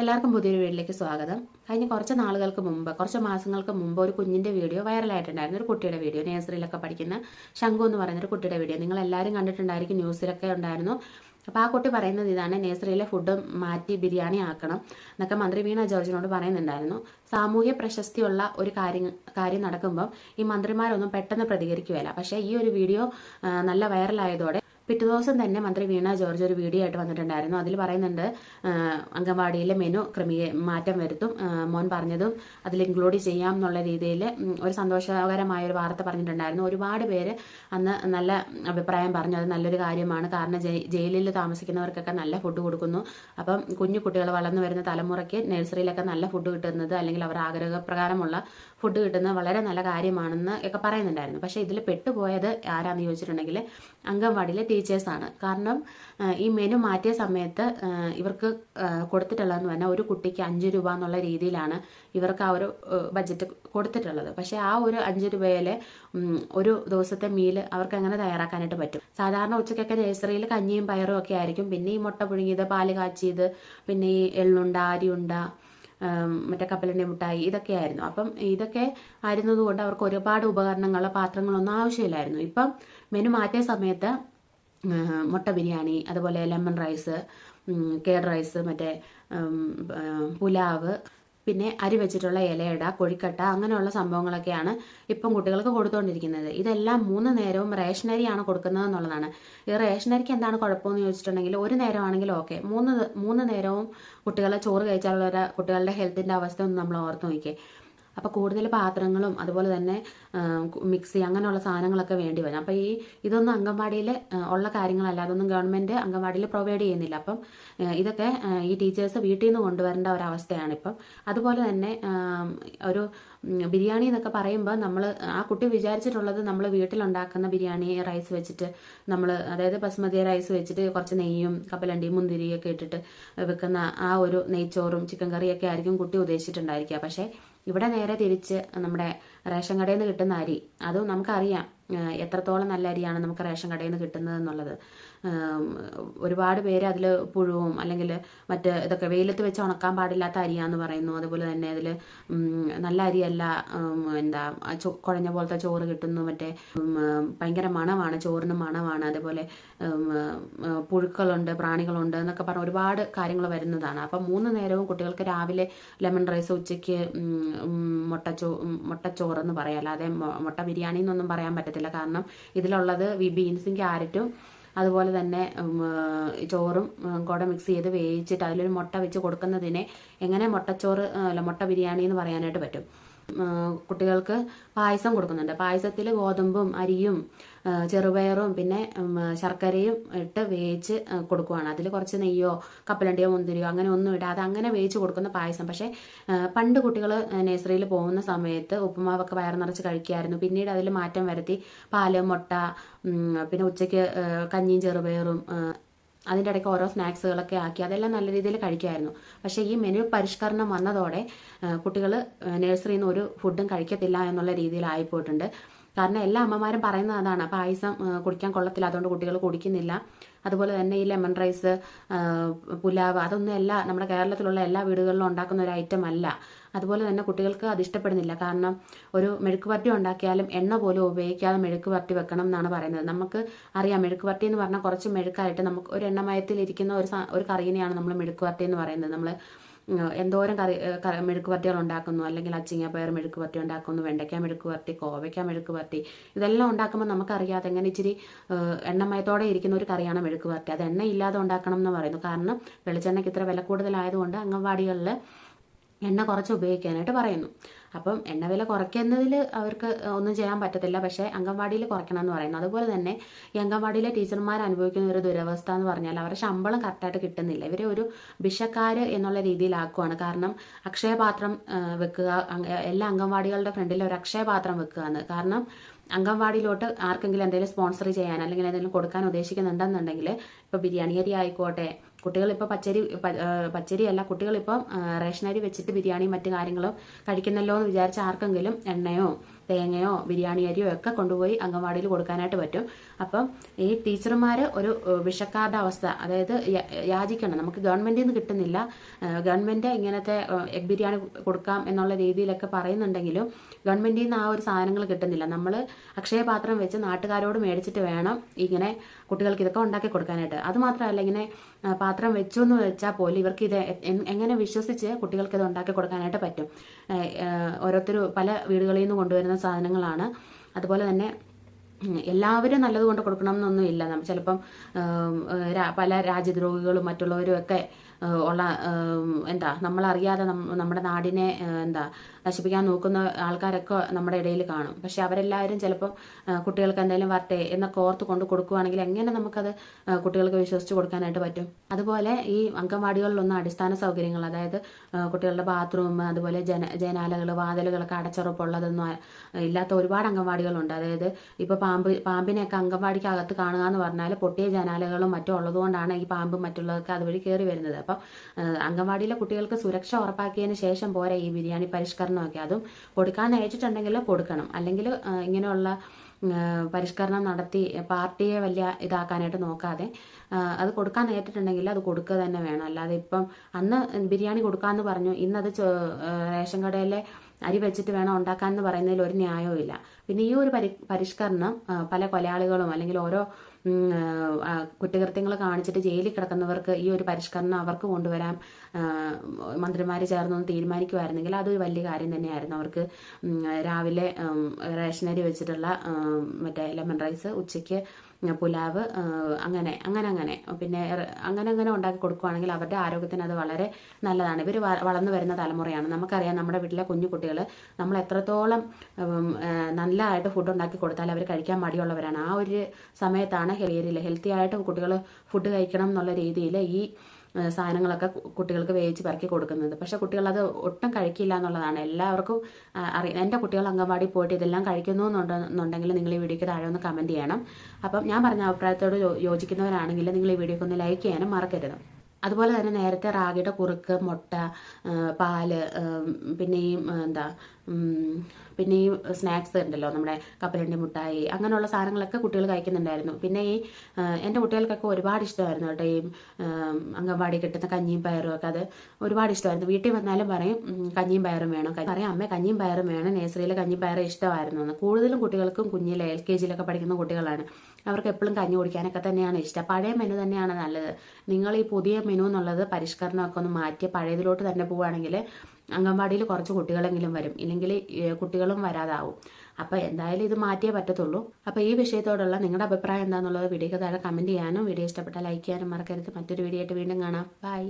എല്ലാവർക്കും പുതിയൊരു വീട്ടിലേക്ക് സ്വാഗതം. കഴിഞ്ഞ കുറച്ച് നാളുകൾക്ക് മുമ്പ് കുറച്ച് മാസങ്ങൾക്ക് മുമ്പ് ഒരു കുഞ്ഞിന്റെ വീഡിയോ വൈറലായിട്ടുണ്ടായിരുന്നു. ഒരു കുട്ടിയുടെ വീഡിയോ നേഴ്സറിയിലൊക്കെ പഠിക്കുന്ന ശംഖു എന്ന് പറയുന്ന ഒരു കുട്ടിയുടെ വീഡിയോ. നിങ്ങൾ എല്ലാവരും കണ്ടിട്ടുണ്ടായിരിക്കും ന്യൂസിലൊക്കെ ഉണ്ടായിരുന്നു. അപ്പോൾ ആ കുട്ടി പറയുന്നത് ഇതാണ് നേഴ്സറിയിലെ ഫുഡ് മാറ്റി ബിരിയാണി ആക്കണം എന്നൊക്കെ മന്ത്രി വീണ ജോർജിനോട് പറയുന്നുണ്ടായിരുന്നു. സാമൂഹ്യ പ്രശസ്തിയുള്ള ഒരു കാര്യം കാര്യം നടക്കുമ്പം ഈ മന്ത്രിമാരൊന്നും പെട്ടെന്ന് പ്രതികരിക്കുകയില്ല. പക്ഷേ ഈ ഒരു വീഡിയോ നല്ല വൈറലായതോടെ പിറ്റേ ദിവസം തന്നെ മന്ത്രി വീണ ജോർജ് ഒരു വീഡിയോ ആയിട്ട് വന്നിട്ടുണ്ടായിരുന്നു. അതിൽ പറയുന്നുണ്ട് അംഗൻവാടിയിലെ മെനു ക്രമീ മാറ്റം വരുത്തും. മോൻ പറഞ്ഞതും അതിൽ ഇൻക്ലൂഡ് ചെയ്യാം എന്നുള്ള രീതിയിൽ ഒരു സന്തോഷകരമായ ഒരു വാർത്ത പറഞ്ഞിട്ടുണ്ടായിരുന്നു. ഒരുപാട് പേര് അന്ന് നല്ല അഭിപ്രായം പറഞ്ഞു. അത് നല്ലൊരു കാര്യമാണ്. കാരണം ജയിലിൽ താമസിക്കുന്നവർക്കൊക്കെ നല്ല ഫുഡ് കൊടുക്കുന്നു. അപ്പം കുഞ്ഞു കുട്ടികൾ വളർന്നു വരുന്ന തലമുറയ്ക്ക് നഴ്സറിയിലൊക്കെ നല്ല ഫുഡ് കിട്ടുന്നത് അല്ലെങ്കിൽ അവർ ആഗ്രഹപ്രകാരമുള്ള ഫുഡ് കിട്ടുന്നത് വളരെ നല്ല കാര്യമാണെന്ന് ഒക്കെ പറയുന്നുണ്ടായിരുന്നു. പക്ഷേ ഇതിൽ പെട്ടുപോയത് ആരാന്ന് ചോദിച്ചിട്ടുണ്ടെങ്കിൽ അംഗൻവാടിയിലെ ടീച്ചേഴ്സാണ്. കാരണം ഈ മെനു മാറ്റിയ സമയത്ത് ഇവർക്ക് കൊടുത്തിട്ടുള്ളതെന്ന് പറഞ്ഞാൽ ഒരു കുട്ടിക്ക് അഞ്ച് രൂപ എന്നുള്ള രീതിയിലാണ് ഇവർക്ക് ആ ഒരു ബഡ്ജറ്റ് കൊടുത്തിട്ടുള്ളത്. പക്ഷേ ആ ഒരു അഞ്ച് രൂപയിലെ ഒരു ദിവസത്തെ മീൽ അവർക്ക് അങ്ങനെ തയ്യാറാക്കാനായിട്ട് പറ്റും? സാധാരണ ഉച്ചയ്ക്കൊക്കെ നഴ്സറിയിൽ കഞ്ഞിയും പയറും ഒക്കെ ആയിരിക്കും. പിന്നെ ഈ മുട്ട പുഴുങ്ങിയത് പാൽ കാച്ചിയത് പിന്നെ ഈ എള്ളുണ്ട അരിയുണ്ട മറ്റേ കപ്പലിന്റെ മിഠായി ഇതൊക്കെയായിരുന്നു അപ്പം ഇതൊക്കെ ആയിരുന്നതുകൊണ്ട് അവർക്ക് ഒരുപാട് ഉപകരണങ്ങൾ പാത്രങ്ങളൊന്നും ആവശ്യമില്ലായിരുന്നു. ഇപ്പം മെനു മാറ്റിയ സമയത്ത് മുട്ട ബിരിയാണി അതുപോലെ ലെമൺ റൈസ് കേഡ് റൈസ് മറ്റേ പുലാവ് പിന്നെ അരി വെച്ചിട്ടുള്ള ഇലയട കൊഴിക്കട്ട അങ്ങനെയുള്ള സംഭവങ്ങളൊക്കെയാണ് ഇപ്പം കുട്ടികൾക്ക് കൊടുത്തുകൊണ്ടിരിക്കുന്നത് ഇതെല്ലാം മൂന്ന് നേരവും റേഷനരിയാണ് കൊടുക്കുന്നത് എന്നുള്ളതാണ്. ഈ റേഷനരിക്ക് എന്താണ് കുഴപ്പമെന്ന് ചോദിച്ചിട്ടുണ്ടെങ്കിൽ ഒരു നേരമാണെങ്കിൽ ഓക്കെ. മൂന്ന് മൂന്ന് നേരവും കുട്ടികളെ ചോറ് കഴിച്ചാലുള്ള കുട്ടികളുടെ ഹെൽത്തിന്റെ അവസ്ഥ ഒന്ന് നമ്മൾ ഓർത്ത് നോക്കിയേ. അപ്പോൾ കൂടുതൽ പാത്രങ്ങളും അതുപോലെ തന്നെ മിക്സി അങ്ങനെയുള്ള സാധനങ്ങളൊക്കെ വേണ്ടി വരും. അപ്പോൾ ഈ ഇതൊന്നും അംഗൻവാടിയിൽ ഉള്ള കാര്യങ്ങളല്ല അതൊന്നും ഗവൺമെന്റ് അംഗൻവാടിയിൽ പ്രൊവൈഡ് ചെയ്യുന്നില്ല. അപ്പം ഇതൊക്കെ ഈ ടീച്ചേഴ്സ് വീട്ടിൽ നിന്ന് കൊണ്ടുവരേണ്ട ഒരവസ്ഥയാണ് ഇപ്പം. അതുപോലെ തന്നെ ഒരു ബിരിയാണി എന്നൊക്കെ പറയുമ്പോൾ നമ്മൾ ആ കുട്ടി വിചാരിച്ചിട്ടുള്ളത് നമ്മൾ വീട്ടിലുണ്ടാക്കുന്ന ബിരിയാണി റൈസ് വെച്ചിട്ട് നമ്മൾ അതായത് ബസ്മതി റൈസ് വെച്ചിട്ട് കുറച്ച് നെയ്യും കപ്പലണ്ടി മുന്തിരിയൊക്കെ ഇട്ടിട്ട് വെക്കുന്ന ആ ഒരു നെയ്ച്ചോറും ചിക്കൻ കറിയൊക്കെ ആയിരിക്കും കുട്ടി ഉദ്ദേശിച്ചിട്ടുണ്ടായിരിക്കുക. പക്ഷേ ഇവിടെ നേരെ തിരിച്ച് നമ്മുടെ റേഷൻ കടയിൽ നിന്ന് കിട്ടുന്ന അരി. അതും നമുക്കറിയാം. എത്രത്തോളം നല്ല അരിയാണ് നമുക്ക് റേഷൻ കടയിൽ നിന്ന് കിട്ടുന്നത് എന്നുള്ളത്. ഒരുപാട് പേര് അതിൽ പുഴുവും അല്ലെങ്കിൽ മറ്റ് ഇതൊക്കെ വെയിലത്ത് വെച്ച് ഉണക്കാൻ പാടില്ലാത്ത അരിയാന്ന് പറയുന്നു. അതുപോലെ തന്നെ അതിൽ നല്ല അരിയല്ല എന്താ കുഴഞ്ഞ പോലത്തെ ചോറ് കിട്ടുന്നു. മറ്റേ ഭയങ്കര മണമാണ് ചോറിന് മണമാണ്. അതുപോലെ പുഴുക്കളുണ്ട് പ്രാണികളുണ്ട് എന്നൊക്കെ പറഞ്ഞ ഒരുപാട് കാര്യങ്ങൾ വരുന്നതാണ്. അപ്പം മൂന്ന് നേരവും കുട്ടികൾക്ക് രാവിലെ ലെമൺ റൈസ് ഉച്ചയ്ക്ക് മുട്ടച്ചോ മുട്ടച്ചോറെന്ന് പറയാം. അല്ലാതെ മുട്ട ബിരിയാണി എന്നൊന്നും പറയാൻ പറ്റത്തില്ല. കാരണം ഇതിലുള്ളത് ബീൻസും ക്യാരറ്റും അതുപോലെ തന്നെ ചോറും കൂടെ മിക്സ് ചെയ്ത് വേവിച്ചിട്ട് അതിലൊരു മുട്ട വെച്ച് കൊടുക്കുന്നതിനെ എങ്ങനെ മുട്ടച്ചോറ് അല്ല മുട്ട ബിരിയാണി എന്ന് പറയാനായിട്ട് പറ്റും. കുട്ടികൾക്ക് പായസം കൊടുക്കുന്നുണ്ട്. പായസത്തിൽ ഗോതമ്പും അരിയും ചെറുപയറും പിന്നെ ശർക്കരയും ഇട്ട് വേവിച്ച് കൊടുക്കുവാണ്. അതിൽ കുറച്ച് നെയ്യോ കപ്പലണ്ടിയോ മുന്തിരിയോ അങ്ങനെ ഒന്നും ഇടാതെ അങ്ങനെ വേവിച്ച് കൊടുക്കുന്ന പായസം. പക്ഷേ പണ്ട് കുട്ടികൾ നേഴ്സറിയിൽ പോകുന്ന സമയത്ത് ഉപ്പുമാവൊക്കെ വയർ നിറച്ച് കഴിക്കുമായിരുന്നു പിന്നീട് അതിൽ മാറ്റം വരുത്തി പാൽ മുട്ട പിന്നെ ഉച്ചയ്ക്ക് കഞ്ഞിയും ചെറുപയറും അതിന്റെ ഇടയ്ക്ക് ഓരോ സ്നാക്സുകളൊക്കെ ആക്കി അതെല്ലാം നല്ല രീതിയിൽ കഴിക്കുമായിരുന്നു. പക്ഷേ ഈ മെനു പരിഷ്കരണം വന്നതോടെ കുട്ടികൾ നഴ്സറിയിൽ നിന്ന് ഒരു ഫുഡും കഴിക്കത്തില്ല എന്നുള്ള രീതിയിലായിപ്പോയിട്ടുണ്ട്. കാരണം എല്ലാ അമ്മമാരും പറയുന്നത് അതാണ്. പായസം കുടിക്കാൻ കൊള്ളത്തില്ല. അതുകൊണ്ട് കുട്ടികൾ കുടിക്കുന്നില്ല. അതുപോലെ തന്നെ ഈ ലെമൺ റൈസ് പുലാവ് അതൊന്നും എല്ലാ നമ്മുടെ കേരളത്തിലുള്ള എല്ലാ വീടുകളിലും ഉണ്ടാക്കുന്ന ഒരു ഐറ്റം അല്ല. അതുപോലെ തന്നെ കുട്ടികൾക്ക് അത് ഇഷ്ടപ്പെടുന്നില്ല. കാരണം ഒരു മെഴുക്ക് വരട്ടി ഉണ്ടാക്കിയാലും എണ്ണ പോലും ഉപയോഗിക്കാതെ മെഴുക്ക് വരട്ടി വെക്കണം എന്നാണ് പറയുന്നത്. നമുക്ക് അറിയാം മെഴുക്ക് വരട്ടി എന്ന് പറഞ്ഞാൽ കുറച്ച് മെഴുക്കായിട്ട് നമുക്ക് ഒരു എണ്ണമയത്തിൽ ഇരിക്കുന്ന ഒരു ഒരു കറിയിനെയാണ് നമ്മൾ മെഴുക്ക് വരട്ടി എന്ന് പറയുന്നത്. നമ്മൾ എന്തോരം കറി മെഴുക്ക് വരട്ടികൾ ഉണ്ടാക്കുന്നു അല്ലെങ്കിൽ അച്ചിങ്ങ പയർ മെഴുക്ക് വരട്ടി ഉണ്ടാക്കുന്നു വെണ്ടയ്ക്ക മെഴുക്ക് വരട്ടി കോവയ്ക്ക മെഴുക്ക് വരട്ടി ഇതെല്ലാം ഉണ്ടാക്കുമ്പോൾ നമുക്കറിയാതെ എങ്ങനെ ഇച്ചിരി എണ്ണമയത്തോടെ ഇരിക്കുന്ന ഒരു കറിയാണ് മെഴുക്ക് വരട്ടി. അത് എണ്ണയില്ലാതെ ഉണ്ടാക്കണം എന്ന് പറയുന്നു. കാരണം വെളിച്ചെണ്ണയ്ക്ക് ഇത്ര വില കൂടുതലായതുകൊണ്ട് അംഗൻവാടികളിൽ എണ്ണ കുറച്ച് ഉപയോഗിക്കാനായിട്ട് പറയുന്നു. അപ്പം എണ്ണ വില കുറയ്ക്കുന്നതിൽ അവർക്ക് ഒന്നും ചെയ്യാൻ പറ്റത്തില്ല. പക്ഷേ അംഗൻവാടിയിൽ കുറയ്ക്കണം എന്ന് പറയുന്നു. അതുപോലെ തന്നെ ഈ അംഗൻവാടിയിലെ ടീച്ചർമാർ അനുഭവിക്കുന്ന ഒരു ദുരവസ്ഥ എന്ന് പറഞ്ഞാൽ അവരുടെ ശമ്പളം കറക്റ്റായിട്ട് കിട്ടുന്നില്ല. ഇവരെ ഒരു ഭിഷക്കാർ എന്നുള്ള രീതിയിലാക്കുവാണ്. കാരണം അക്ഷയപാത്രം വെക്കുക എല്ലാ അംഗൻവാടികളുടെ ഫ്രണ്ടിൽ ഒരു അക്ഷയപാത്രം വെക്കുക എന്ന്. കാരണം അംഗൻവാടിയിലോട്ട് ആർക്കെങ്കിലും എന്തെങ്കിലും സ്പോൺസർ ചെയ്യാൻ അല്ലെങ്കിൽ എന്തെങ്കിലും കൊടുക്കാൻ ഉദ്ദേശിക്കുന്നുണ്ടെന്നുണ്ടെങ്കിൽ ഇപ്പോൾ ബിരിയാണി അരി ആയിക്കോട്ടെ കുട്ടികൾ ഇപ്പോൾ പച്ചരി പച്ചരിയല്ല കുട്ടികൾ ഇപ്പം റേഷനരി വെച്ചിട്ട് ബിരിയാണിയും മറ്റു കാര്യങ്ങളും കഴിക്കുന്നല്ലോ എന്ന് വിചാരിച്ച ആർക്കെങ്കിലും എണ്ണയോ തേങ്ങയോ ബിരിയാണി അരിയോ ഒക്കെ കൊണ്ടുപോയി അംഗൻവാടിയിൽ കൊടുക്കാനായിട്ട് പറ്റും. അപ്പം ഈ ടീച്ചർമാർ ഒരു വിഷക്കാരുടെ അവസ്ഥ അതായത് യാചിക്കണം. നമുക്ക് ഗവൺമെന്റിൽ നിന്ന് കിട്ടുന്നില്ല. ഗവൺമെന്റ് ഇങ്ങനത്തെ എഗ് ബിരിയാണി കൊടുക്കാം എന്നുള്ള രീതിയിലൊക്കെ പറയുന്നുണ്ടെങ്കിലും ഗവൺമെന്റിൽ നിന്ന് ആ ഒരു സാധനങ്ങൾ കിട്ടുന്നില്ല. നമ്മൾ അക്ഷയപാത്രം വെച്ച് നാട്ടുകാരോട് മേടിച്ചിട്ട് വേണം ഇങ്ങനെ കുട്ടികൾക്ക് ഇതൊക്കെ ഉണ്ടാക്കി കൊടുക്കാനായിട്ട്. അത് മാത്രമല്ല ഇങ്ങനെ പാത്രം വെച്ചു എന്ന് വെച്ചാൽ പോലും ഇവർക്ക് ഇത് എങ്ങനെ വിശ്വസിച്ച് കുട്ടികൾക്ക് ഇത് ഉണ്ടാക്കി കൊടുക്കാനായിട്ട് പറ്റും? ഓരോരുത്തരും പല വീടുകളിൽ നിന്ന് കൊണ്ടുവരുന്ന സാധനങ്ങളാണ്. അതുപോലെ തന്നെ എല്ലാവരും നല്ലത് കൊണ്ട് കൊടുക്കണം എന്നൊന്നും ഇല്ല നമ്മൾ ചിലപ്പം പല രാജ്യദ്രോഹികളും മറ്റുള്ളവരും ഒക്കെ ഉള്ള എന്താ നമ്മളറിയാതെ നമ്മുടെ നാടിനെ എന്താ നശിപ്പിക്കാൻ നോക്കുന്ന ആൾക്കാരൊക്കെ നമ്മുടെ ഇടയിൽ കാണും. പക്ഷെ അവരെല്ലാവരും ചിലപ്പം കുട്ടികൾക്ക് എന്തെങ്കിലും വരട്ടെ എന്നൊക്കെ ഓർത്ത് കൊണ്ട് കൊടുക്കുകയാണെങ്കിൽ എങ്ങനെ നമുക്കത് കുട്ടികൾക്ക് വിശ്വസിച്ച് കൊടുക്കാനായിട്ട് പറ്റും? അതുപോലെ ഈ അംഗൻവാടികളിലൊന്നും അടിസ്ഥാന സൗകര്യങ്ങൾ അതായത് കുട്ടികളുടെ ബാത്റൂം അതുപോലെ ജന ജനാലകൾ വാതിലുകളൊക്കെ അടച്ചുറപ്പുള്ളതൊന്നും ഇല്ലാത്ത ഒരുപാട് അംഗൻവാടികളുണ്ട്. അതായത് ഇപ്പോൾ പാമ്പ് പാമ്പിനെയൊക്കെ അംഗൻവാടിക്ക് അകത്ത് കാണുക എന്ന് പറഞ്ഞാൽ പൊട്ടിയ ജനാലകളും മറ്റും ഉള്ളതുകൊണ്ടാണ് ഈ പാമ്പ് മറ്റുള്ളവർക്ക് അതുവഴി കയറി വരുന്നത്. അപ്പം ആ, അംഗൻവാടിയിലെ കുട്ടികൾക്ക് സുരക്ഷ ഉറപ്പാക്കിയതിന് ശേഷം പോരെ ഈ ബിരിയാണി പരിഷ്കരണമൊക്കെ. അതും കൊടുക്കാൻ അയച്ചിട്ടുണ്ടെങ്കിൽ കൊടുക്കണം. അല്ലെങ്കിൽ ഇങ്ങനെയുള്ള പരിഷ്കരണം നടത്തി പാർട്ടിയെ വലിയ ഇതാക്കാനായിട്ട് നോക്കാതെ അത് കൊടുക്കാൻ നേരിട്ടുണ്ടെങ്കിൽ അത് കൊടുക്കുക തന്നെ വേണം. അല്ലാതെ ഇപ്പം അന്ന് ബിരിയാണി കൊടുക്കാന്ന് പറഞ്ഞു ഇന്നത് റേഷൻ കടയിലെ അരി വെച്ചിട്ട് വേണം ഉണ്ടാക്കാൻ എന്ന് പറയുന്നതിൽ ഒരു ന്യായവും ഇല്ല പിന്നെ ഈ ഒരു പരിഷ്കരണം പല കൊലയാളികളും അല്ലെങ്കിൽ ഓരോ കുറ്റകൃത്യങ്ങൾ കാണിച്ചിട്ട് ജയിലിൽ കിടക്കുന്നവർക്ക് ഈ ഒരു പരിഷ്കരണം അവർക്ക് കൊണ്ടുവരാൻ മന്ത്രിമാർ ചേർന്നൊന്ന് തീരുമാനിക്കുമായിരുന്നെങ്കിൽ അതൊരു വലിയ കാര്യം തന്നെയായിരുന്നു. അവർക്ക് രാവിലെ റേഷനരി വെച്ചിട്ടുള്ള മറ്റേ ലെമൺ റൈസ് ഉച്ചയ്ക്ക് പുലാവ് അങ്ങനെ അങ്ങനെ അങ്ങനെ. പിന്നെ അങ്ങനെ അങ്ങനെ ഉണ്ടാക്കി കൊടുക്കുകയാണെങ്കിൽ അവരുടെ ആരോഗ്യത്തിന് അത് വളരെ നല്ലതാണ്. ഇവർ വളർന്നു വരുന്ന തലമുറയാണ്. നമുക്കറിയാം നമ്മുടെ വീട്ടിലെ കുഞ്ഞു കുട്ടികൾ നമ്മൾ എത്രത്തോളം നല്ലതായിട്ട് ഫുഡ് ഉണ്ടാക്കി കൊടുത്താൽ അവർ കഴിക്കാൻ മടിയുള്ളവരാണ്. ആ ഒരു സമയത്താണ് ഹെൽത്തിയിൽ ഹെൽത്തി ആയിട്ട് കുട്ടികൾ ഫുഡ് കഴിക്കണം എന്നുള്ള രീതിയിൽ ഈ സാധനങ്ങളൊക്കെ കുട്ടികൾക്ക് വേവിച്ച് പെറുക്കി കൊടുക്കുന്നത്. പക്ഷേ കുട്ടികൾ അത് ഒട്ടും കഴിക്കില്ല എന്നുള്ളതാണ്. എല്ലാവർക്കും അറിയാം എന്റെ കുട്ടികൾ അംഗൻവാടി പോയിട്ട് ഇതെല്ലാം കഴിക്കുന്നു എന്നുണ്ടെന്നുണ്ടെങ്കിൽ നിങ്ങൾ ഈ വീഡിയോക്ക് താഴെ ഒന്ന് കമന്റ് ചെയ്യണം. അപ്പം ഞാൻ പറഞ്ഞ അഭിപ്രായത്തോട് യോജിക്കുന്നവരാണെങ്കിൽ നിങ്ങൾ ഈ വീഡിയോക്ക് ഒന്ന് ലൈക്ക് ചെയ്യാനും മറക്കരുത്. അതുപോലെ തന്നെ നേരത്തെ റാഗിയുടെ കുറുക്ക് മുട്ട പാൽ പിന്നെ ഈ എന്താ പിന്നെ ഈ സ്നാക്സ് ഉണ്ടല്ലോ നമ്മുടെ കപ്പലണ്ടി മുട്ടായി അങ്ങനെയുള്ള സാധനങ്ങളൊക്കെ കുട്ടികൾ കഴിക്കുന്നുണ്ടായിരുന്നു. പിന്നെ ഈ എന്റെ കുട്ടികൾക്കൊക്കെ ഒരുപാട് ഇഷ്ടമായിരുന്നു കേട്ടോ ഈ അംഗൻവാടി കിട്ടുന്ന കഞ്ഞിയും പയറും ഒക്കെ. അത് ഒരുപാട് ഇഷ്ടമായിരുന്നു. വീട്ടിൽ വന്നാലും പറയും കഞ്ഞിയും പയറും വേണം പറയും അമ്മ കഞ്ഞിയും പയറും വേണം. നേഴ്സറിയിൽ കഞ്ഞിയും പയറും ഇഷ്ടമായിരുന്നു കൂടുതലും കുട്ടികൾക്കും കുഞ്ഞിലെ എൽ കെ ജിയിലൊക്കെ പഠിക്കുന്ന കുട്ടികളാണ്. അവർക്ക് എപ്പോഴും കഞ്ഞി കുടിക്കാനൊക്കെ തന്നെയാണ് ഇഷ്ടം. പഴയ മെനു തന്നെയാണ് നല്ലത്. നിങ്ങൾ ഈ പുതിയ മെനു എന്നുള്ളത് പരിഷ്കരണമൊക്കെ ഒന്ന് മാറ്റി പഴയതിലോട്ട് തന്നെ പോവുകയാണെങ്കിൽ അംഗൻവാടിയിൽ കുറച്ച് കുട്ടികളെങ്കിലും വരും. ഇല്ലെങ്കിൽ കുട്ടികളും വരാതാവും. അപ്പോൾ എന്തായാലും ഇത് മാറ്റിയേ പറ്റത്തുള്ളൂ. അപ്പോൾ ഈ വിഷയത്തോടുള്ള നിങ്ങളുടെ അഭിപ്രായം എന്താണെന്നുള്ളത് വീഡിയോക്ക് താഴെ കമന്റ് ചെയ്യാനും വീഡിയോ ഇഷ്ടപ്പെട്ടാൽ ലൈക്ക് ചെയ്യാനും മറക്കരുത്. മറ്റൊരു വീഡിയോ ആയിട്ട് വീണ്ടും കാണാം. ബൈ